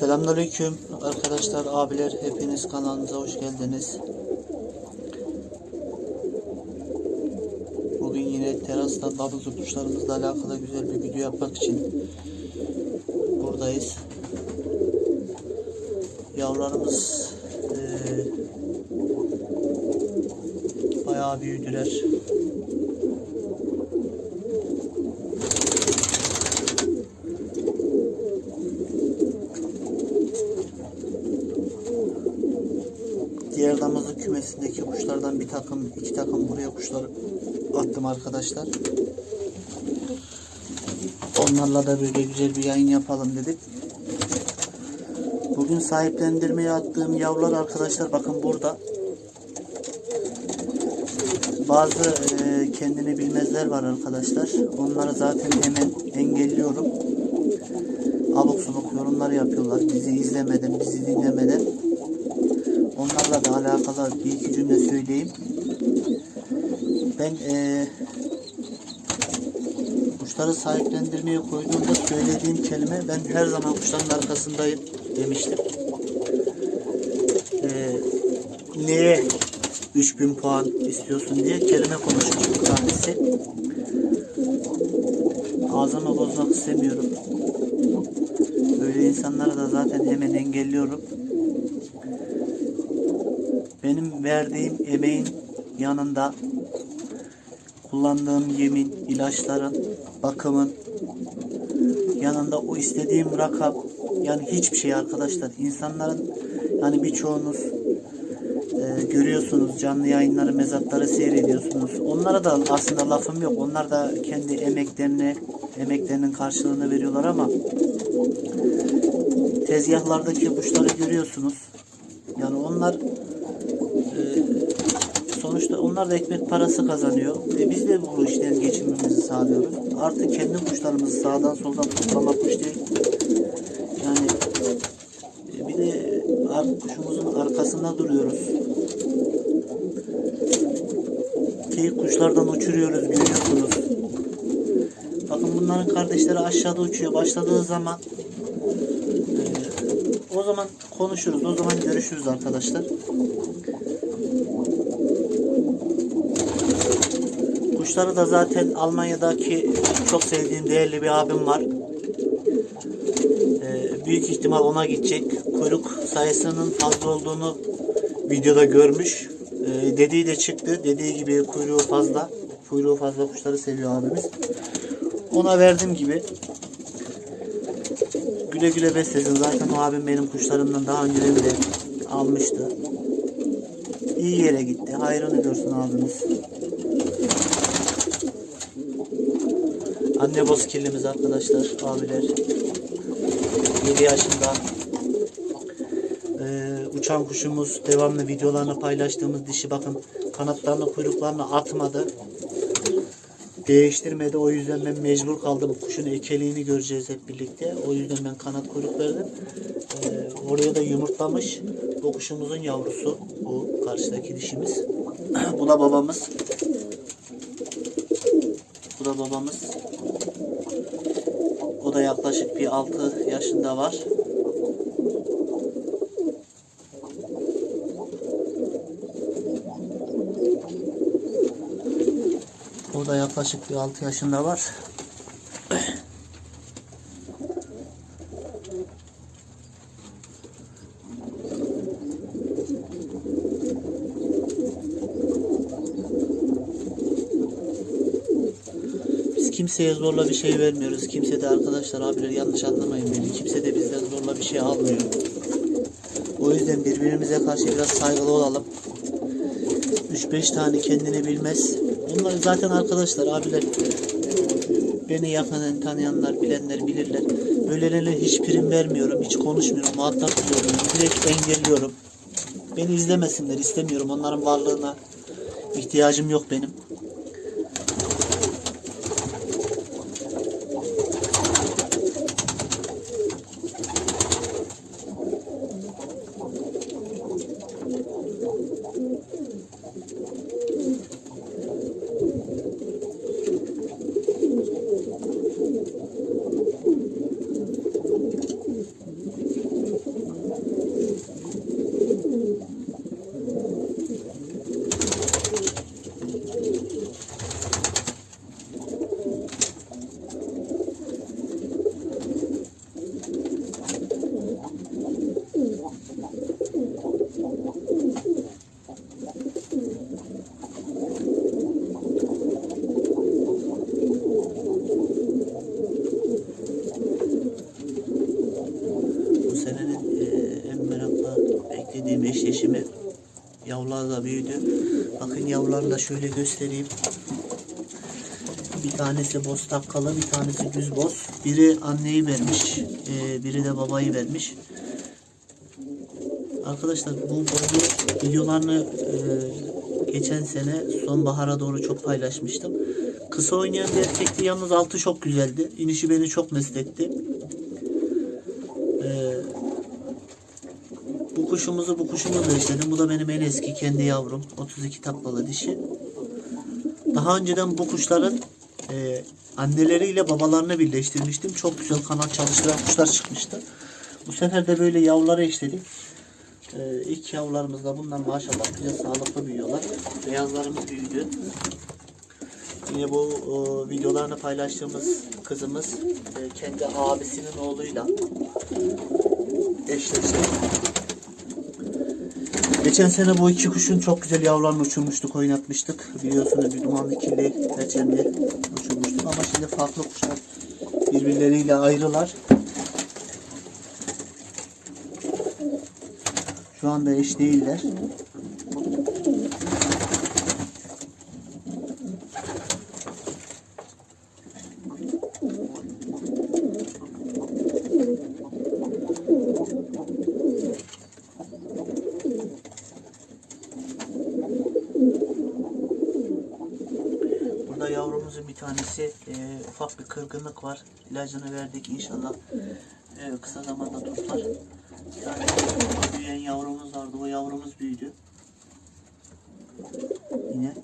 Selamünaleyküm arkadaşlar, abiler hepiniz kanalımıza hoş geldiniz. Bugün yine terasta davuzlu kuşlarımızla alakalı güzel bir video yapmak için buradayız. Yavrularımız eee bayağı büyüdüler. Diğer damızlık kümesindeki kuşlardan bir takım, iki takım buraya kuşlar attım arkadaşlar. Onlarla da böyle güzel bir yayın yapalım dedik. Bugün sahiplendirmeye attığım yavrular arkadaşlar bakın burada. Bazı e, kendini bilmezler var arkadaşlar. Onları zaten hemen engelliyorum. Abuk subuk yorumlar yapıyorlar. Bizi izlemeden, bizi dinlemeden. Onlarla da alakalı bir iki cümle söyleyeyim. Ben eee kuşları sahiplendirmeye koyduğumda söylediğim kelime ben her zaman kuşların arkasındayım demiştim. Eee neye 3000 puan istiyorsun diye kelime konuşmuş bir tanesi. Ağzımı bozmak istemiyorum. Böyle insanları da zaten hemen engelliyorum benim verdiğim emeğin yanında kullandığım yemin, ilaçların, bakımın yanında o istediğim rakam yani hiçbir şey arkadaşlar. İnsanların yani birçoğunuz e, görüyorsunuz canlı yayınları, mezatları seyrediyorsunuz. Onlara da aslında lafım yok. Onlar da kendi emeklerini, emeklerinin karşılığını veriyorlar ama tezgahlardaki kuşları görüyorsunuz. Yani onlar sonuçta onlar da ekmek parası kazanıyor. E biz de bu işten geçimimizi sağlıyoruz. Artık kendi kuşlarımızı sağdan soldan toplamak kuş değil. Yani e, bir de kuşumuzun arkasında duruyoruz. Teyit kuşlardan uçuruyoruz görüyorsunuz. Bakın bunların kardeşleri aşağıda uçuyor. Başladığı zaman e, o zaman konuşuruz. O zaman görüşürüz arkadaşlar. Kuşları da zaten Almanya'daki çok sevdiğim değerli bir abim var. Ee, büyük ihtimal ona gidecek. Kuyruk sayısının fazla olduğunu videoda görmüş. Ee, dediği de çıktı. Dediği gibi kuyruğu fazla. Kuyruğu fazla kuşları seviyor abimiz. Ona verdim gibi. Güle güle beslesin. Zaten o abim benim kuşlarımdan daha önce de almıştı. İyi yere gitti. Hayrını görsün abimiz. Anne boz arkadaşlar, abiler. 7 yaşında. Ee, uçan kuşumuz devamlı videolarını paylaştığımız dişi bakın kanatlarını kuyruklarını atmadı. Değiştirmedi. O yüzden ben mecbur kaldım. Kuşun ekeliğini göreceğiz hep birlikte. O yüzden ben kanat kuyruk verdim. Ee, oraya da yumurtlamış. Bu kuşumuzun yavrusu. Bu karşıdaki dişimiz. Bu da babamız. Bu da babamız. O da yaklaşık bir 6 yaşında var. O da yaklaşık bir 6 yaşında var. Biz kimseye zorla bir şey vermiyoruz. Kimse de arkadaşlar abiler yanlış anlamayın beni. Kimse de bizden zorla bir şey almıyor. O yüzden birbirimize karşı biraz saygılı olalım. 3-5 tane kendini bilmez. Bunlar zaten arkadaşlar abiler beni yakından tanıyanlar, bilenler bilirler. Böylelerine hiç prim vermiyorum, hiç konuşmuyorum, muhatap buluyorum, direkt engelliyorum. Beni izlemesinler, istemiyorum. Onların varlığına ihtiyacım yok benim. Da şöyle göstereyim. Bir tanesi boz takkalı, bir tanesi düz boz. Biri anneyi vermiş, e, biri de babayı vermiş. Arkadaşlar bu bozu videolarını e, geçen sene sonbahara doğru çok paylaşmıştım. Kısa oynayan bir erkekti yalnız altı çok güzeldi. İnişi beni çok mest etti. E, bu kuşumuzu bu kuşumuzu besledim. Bu da benim en eski kendi yavrum. 32 taklalı dişi. Daha önceden bu kuşların e, anneleriyle babalarını birleştirmiştim. Çok güzel kanat çalıştıran kuşlar çıkmıştı. Bu sefer de böyle yavrulara eşledik. E, ilk yavrularımız da bundan maşallah güzel sağlıklı büyüyorlar. Beyazlarımız büyüdü. Yine bu e, videolarını paylaştığımız kızımız e, kendi abisinin oğluyla eşleşti. Geçen sene bu iki kuşun çok güzel yavrularını uçurmuştuk, oynatmıştık. Biliyorsunuz bir dumanlı kirli, peçemli uçurmuştuk. Ama şimdi farklı kuşlar birbirleriyle ayrılar. Şu anda eş değiller. Burada yavrumuzun bir tanesi e, ufak bir kırgınlık var. İlacını verdik inşallah e, kısa zamanda tutar. Tane büyüyen yavrumuz vardı. O yavrumuz büyüdü. Yine.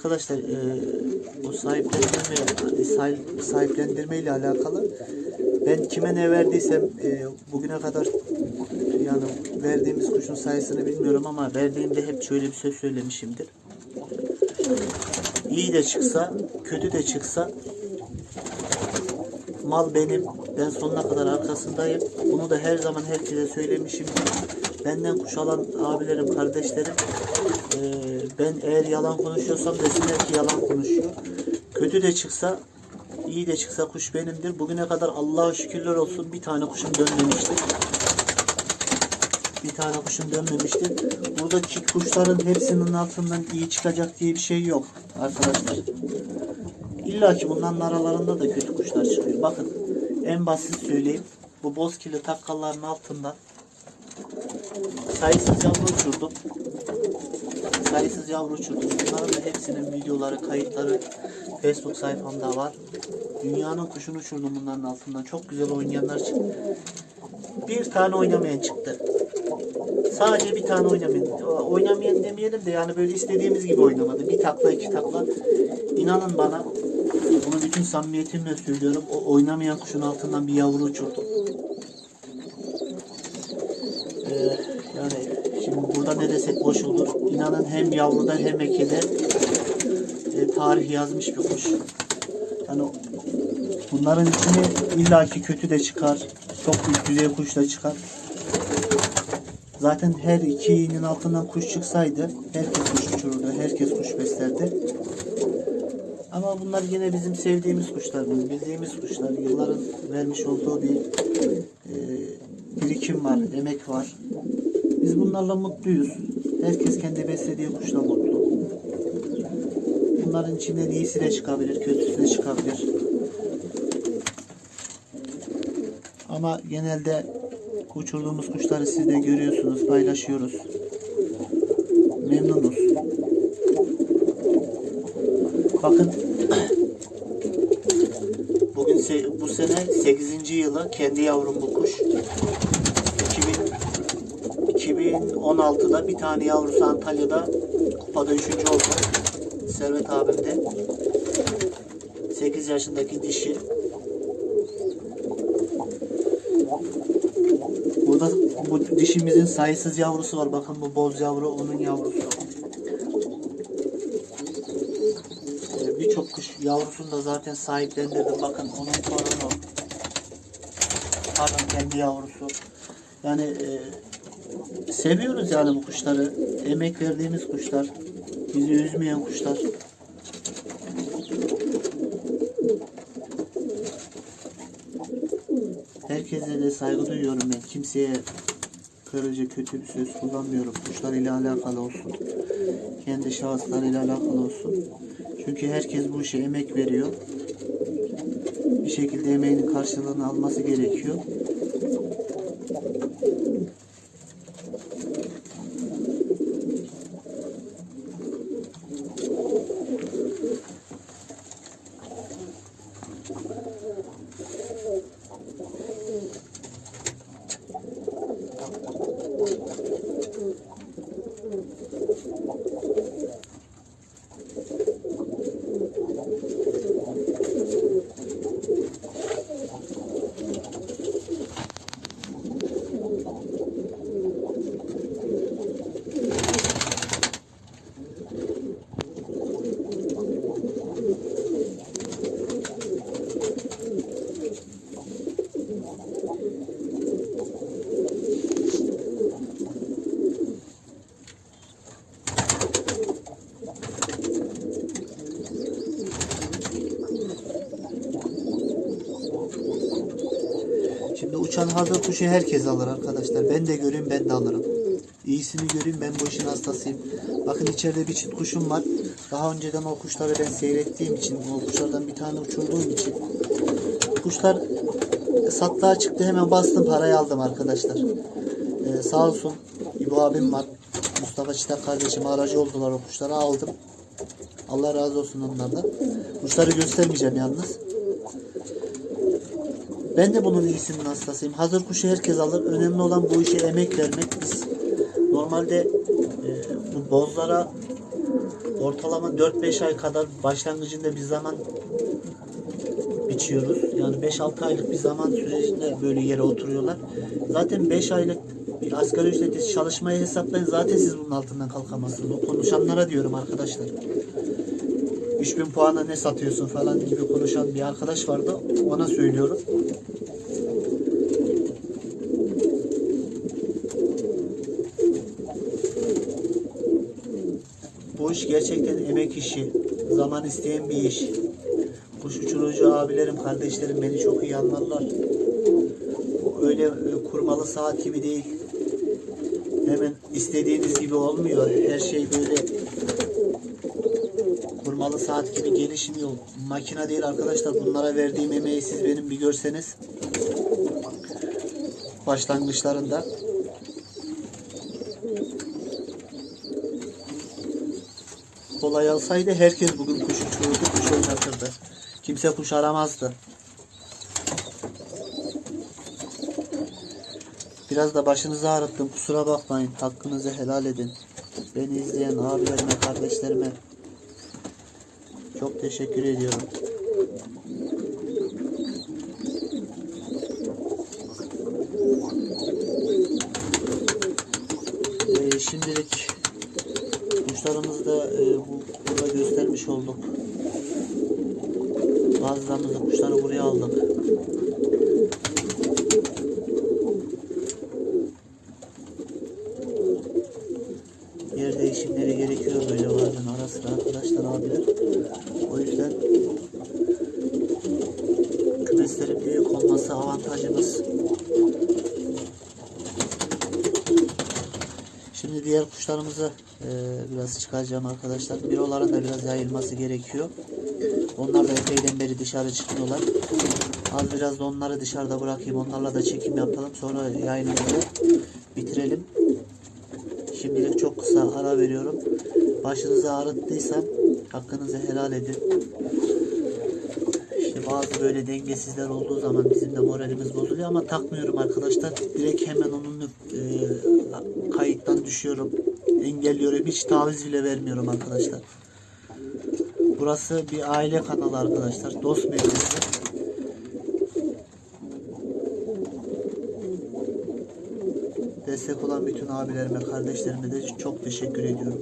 Arkadaşlar e, bu sahiplendirme sahip- sahiplendirme ile alakalı ben kime ne verdiysem e, bugüne kadar yani verdiğimiz kuşun sayısını bilmiyorum ama verdiğimde hep şöyle bir söz söylemişimdir. İyi de çıksa, kötü de çıksa mal benim. Ben sonuna kadar arkasındayım. Bunu da her zaman herkese söylemişimdir. Benden kuş alan abilerim, kardeşlerim ben eğer yalan konuşuyorsam desinler ki yalan konuşuyor. Kötü de çıksa, iyi de çıksa kuş benimdir. Bugüne kadar Allah'a şükürler olsun bir tane kuşum dönmemiştir. Bir tane kuşum dönmemiştir. Buradaki kuşların hepsinin altından iyi çıkacak diye bir şey yok arkadaşlar. İlla ki bunların aralarında da kötü kuşlar çıkıyor. Bakın en basit söyleyeyim. Bu bozkirli takkalların altından sayısız yavru uçurdum. Sayısız yavru uçurdum. Bunların da hepsinin videoları, kayıtları Facebook sayfamda var. Dünyanın kuşunu uçurdum bunların altından. Çok güzel oynayanlar çıktı. Bir tane oynamayan çıktı. Sadece bir tane oynamayan. Oynamayan demeyelim de yani böyle istediğimiz gibi oynamadı. Bir takla iki takla. İnanın bana bunu bütün samimiyetimle söylüyorum. O oynamayan kuşun altından bir yavru uçurdum. Ee, yani burada ne desek boş olur. İnanın hem yavruda hem ekede e, tarih yazmış bir kuş. Yani bunların içine illaki kötü de çıkar. Çok güzel kuş da çıkar. Zaten her iki iğnenin altından kuş çıksaydı herkes kuş uçururdu, herkes kuş beslerdi. Ama bunlar yine bizim sevdiğimiz kuşlar, bildiğimiz kuşlar. Yılların vermiş olduğu bir e, birikim var, emek var. Biz bunlarla mutluyuz. Herkes kendi beslediği kuşla mutlu. Bunların içinden iyisi de çıkabilir, kötüsü de çıkabilir. Ama genelde uçurduğumuz kuşları siz de görüyorsunuz, paylaşıyoruz. Memnunuz. Bakın bugün bu sene 8. yılı kendi yavrum bu kuş. 2000 2016'da bir tane yavrusu Antalya'da kupada 3. oldu. Servet abimde. 8 yaşındaki dişi. Burada bu dişimizin sayısız yavrusu var. Bakın bu boz yavru onun yavrusu. Ee, birçok kuş yavrusunu da zaten sahiplendirdim. Bakın onun torunu. Pardon kendi yavrusu. Yani e, seviyoruz yani bu kuşları. Emek verdiğimiz kuşlar. Bizi üzmeyen kuşlar. Herkese de saygı duyuyorum ben. Kimseye kırıcı, kötü bir söz kullanmıyorum. Kuşlar ile alakalı olsun. Kendi şahıslarıyla alakalı olsun. Çünkü herkes bu işe emek veriyor. Bir şekilde emeğinin karşılığını alması gerekiyor. Şimdi uçan hazır kuşu herkes alır arkadaşlar. Ben de göreyim ben de alırım. İyisini göreyim ben bu işin hastasıyım. Bakın içeride bir çift kuşum var. Daha önceden o kuşları ben seyrettiğim için, o kuşlardan bir tane uçurduğum için. Kuşlar satlığa çıktı hemen bastım parayı aldım arkadaşlar. Ee, sağ olsun İbo abim var. Mustafa Çıtak kardeşim aracı oldular o kuşları aldım. Allah razı olsun onlardan. Kuşları göstermeyeceğim yalnız. Ben de bunun iyisinin hastasıyım. Hazır kuşu herkes alır. Önemli olan bu işe emek vermek. Biz normalde e, bu bozlara ortalama 4-5 ay kadar başlangıcında bir zaman biçiyoruz. Yani 5-6 aylık bir zaman sürecinde böyle yere oturuyorlar. Zaten 5 aylık bir asgari ücretli çalışmayı hesaplayın. Zaten siz bunun altından kalkamazsınız. O konuşanlara diyorum arkadaşlar. 3000 puana ne satıyorsun falan gibi konuşan bir arkadaş vardı. Ona söylüyorum. Gerçekten emek işi. Zaman isteyen bir iş. Kuş uçurucu abilerim, kardeşlerim beni çok iyi anlarlar. Bu Öyle e, kurmalı saat gibi değil. Hemen istediğiniz gibi olmuyor. Her şey böyle kurmalı saat gibi gelişmiyor. Makine değil arkadaşlar. Bunlara verdiğim emeği siz benim bir görseniz. Başlangıçlarında. Kolay alsaydı herkes bugün kuş uçururdu, kuş oynatırdı. Kimse kuş aramazdı. Biraz da başınızı ağrıttım. Kusura bakmayın. Hakkınızı helal edin. Beni izleyen abilerime, kardeşlerime çok teşekkür ediyorum. Ee, şimdilik kuşlarımızı da e, bu, burada göstermiş olduk. Bazılarımız da kuşları buraya aldık. Yer değişimleri gerekiyor böyle bazen ara sıra arkadaşlar abiler. O yüzden kümeslerin büyük olması avantajımız. Şimdi diğer kuşlarımızı biraz çıkaracağım arkadaşlar. Büroların da biraz yayılması gerekiyor. Onlar da epeyden beri dışarı çıkıyorlar. Az biraz da onları dışarıda bırakayım. Onlarla da çekim yapalım. Sonra yayınımızı bitirelim. Şimdilik çok kısa ara veriyorum. Başınızı ağrıttıysam hakkınızı helal edin. İşte bazı böyle dengesizler olduğu zaman bizim de moralimiz bozuluyor ama takmıyorum arkadaşlar. Direkt hemen onun e, kayıttan düşüyorum. Engelliyorum. Hiç taviz bile vermiyorum arkadaşlar. Burası bir aile kanalı arkadaşlar. Dost meclisi. Destek olan bütün abilerime, kardeşlerime de çok teşekkür ediyorum.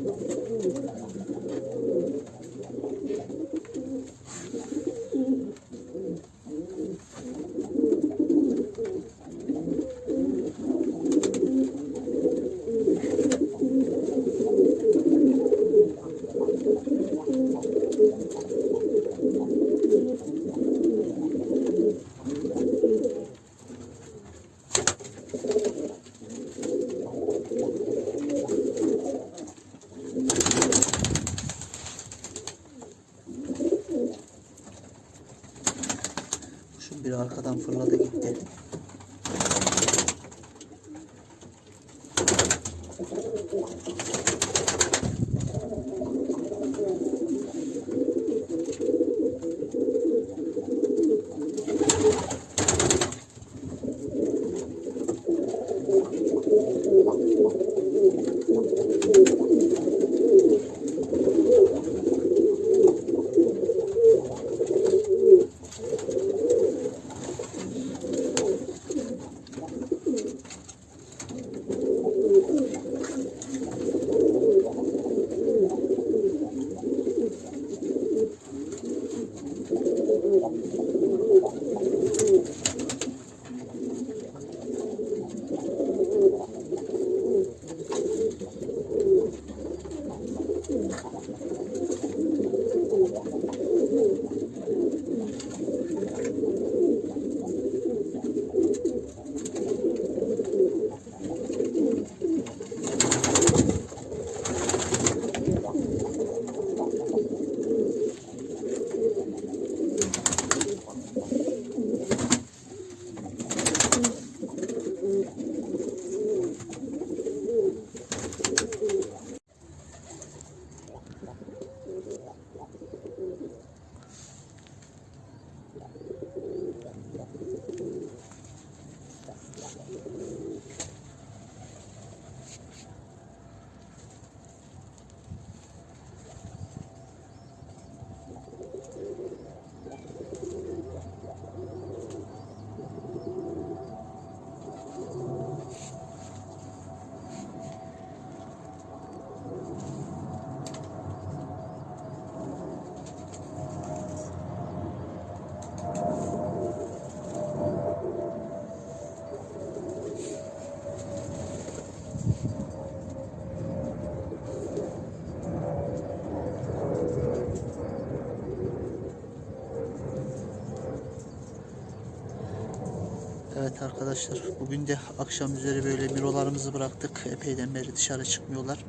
Arkadaşlar bugün de akşam üzeri böyle mirolarımızı bıraktık. Epeyden beri dışarı çıkmıyorlar.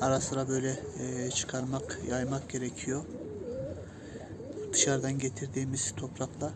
Ara sıra böyle e, çıkarmak, yaymak gerekiyor. Dışarıdan getirdiğimiz toprakla.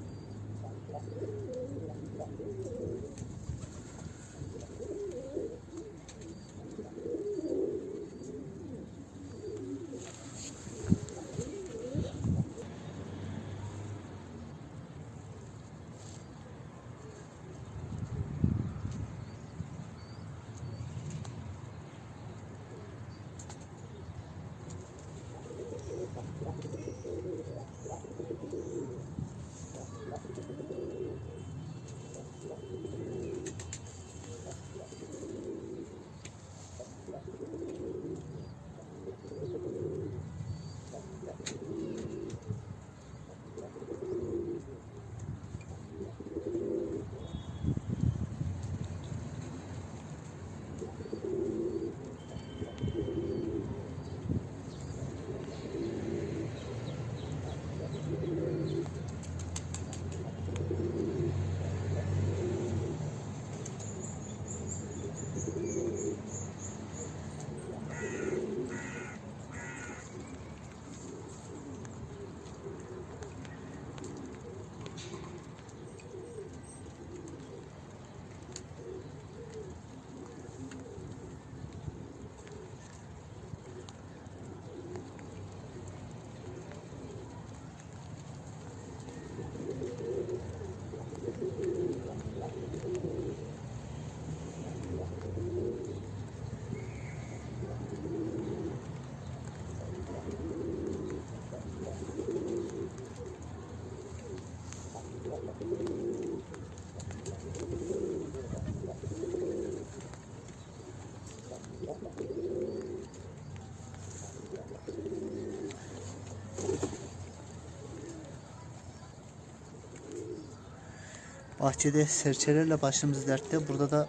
Bahçede serçelerle başımız dertte. Burada da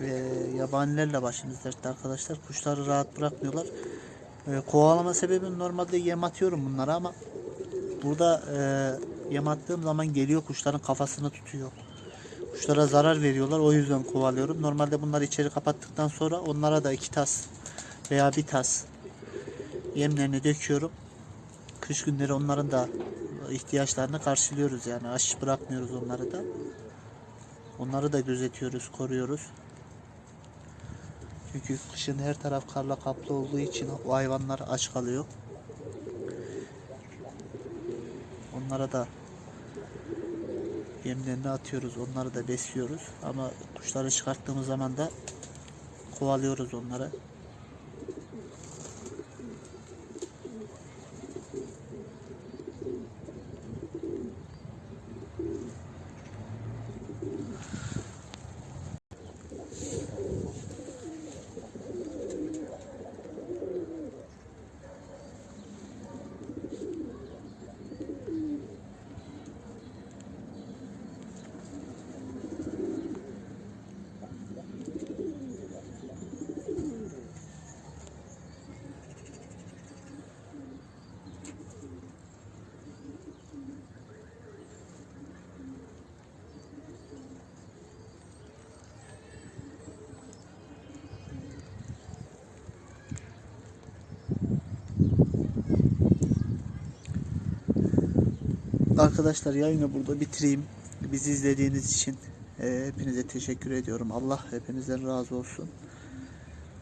e, yabanilerle başımız dertte arkadaşlar. Kuşları rahat bırakmıyorlar. E, kovalama sebebim normalde yem atıyorum bunlara ama burada e, yem attığım zaman geliyor kuşların kafasını tutuyor. Kuşlara zarar veriyorlar. O yüzden kovalıyorum. Normalde bunları içeri kapattıktan sonra onlara da iki tas veya bir tas yemlerini döküyorum. Kış günleri onların da ihtiyaçlarını karşılıyoruz yani aç bırakmıyoruz onları da. Onları da gözetiyoruz, koruyoruz. Çünkü kışın her taraf karla kaplı olduğu için o hayvanlar aç kalıyor. Onlara da yemlerini atıyoruz, onları da besliyoruz. Ama kuşları çıkarttığımız zaman da kovalıyoruz onları. Arkadaşlar yayını burada bitireyim. Bizi izlediğiniz için e, hepinize teşekkür ediyorum. Allah hepinizden razı olsun.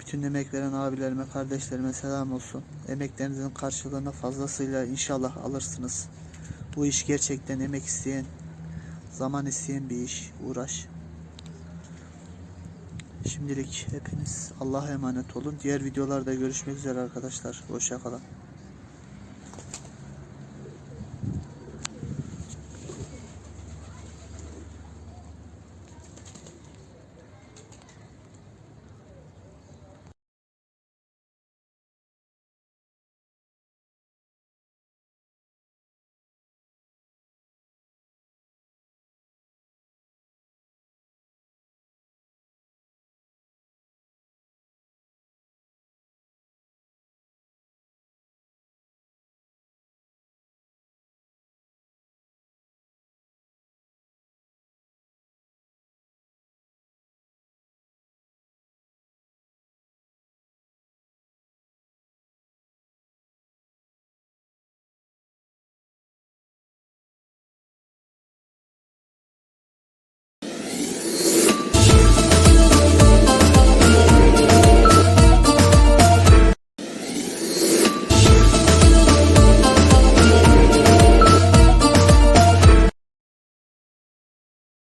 Bütün emek veren abilerime, kardeşlerime selam olsun. Emeklerinizin karşılığını fazlasıyla inşallah alırsınız. Bu iş gerçekten emek isteyen, zaman isteyen bir iş, uğraş. Şimdilik hepiniz Allah'a emanet olun. Diğer videolarda görüşmek üzere arkadaşlar. Hoşçakalın.